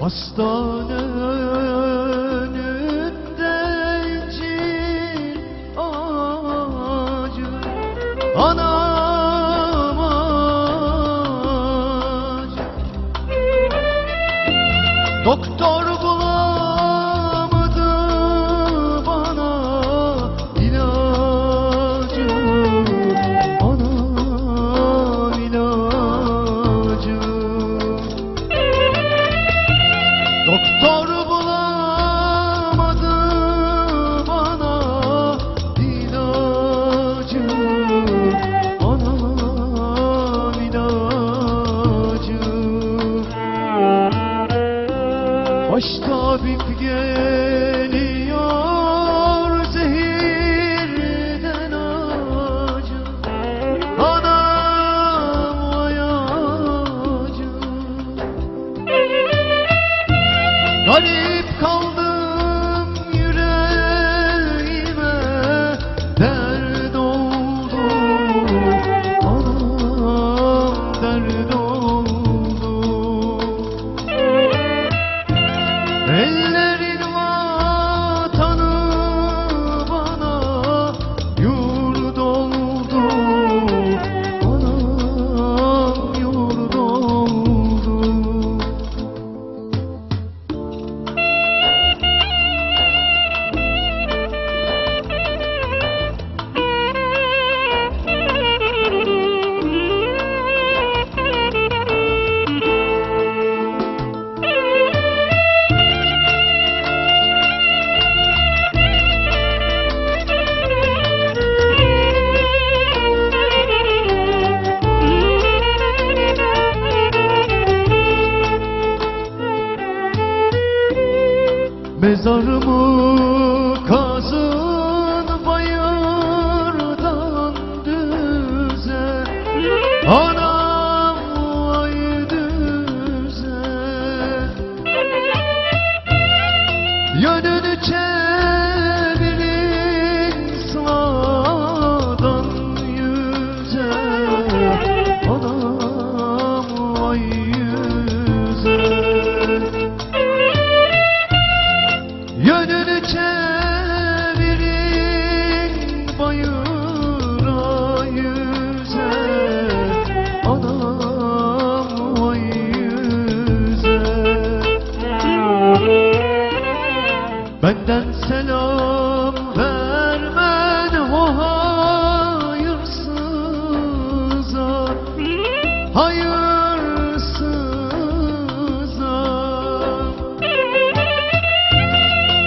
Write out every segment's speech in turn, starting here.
Hastane önünde incir ağacı Anam ağacı. Doktor bul Doctor. Benden selam vermen o hayırsıza Hayırsıza.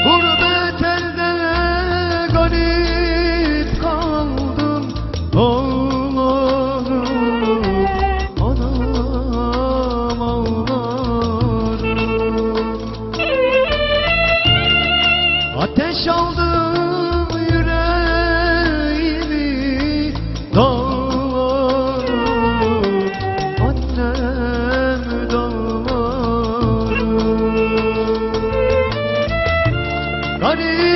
Gurbet elde garip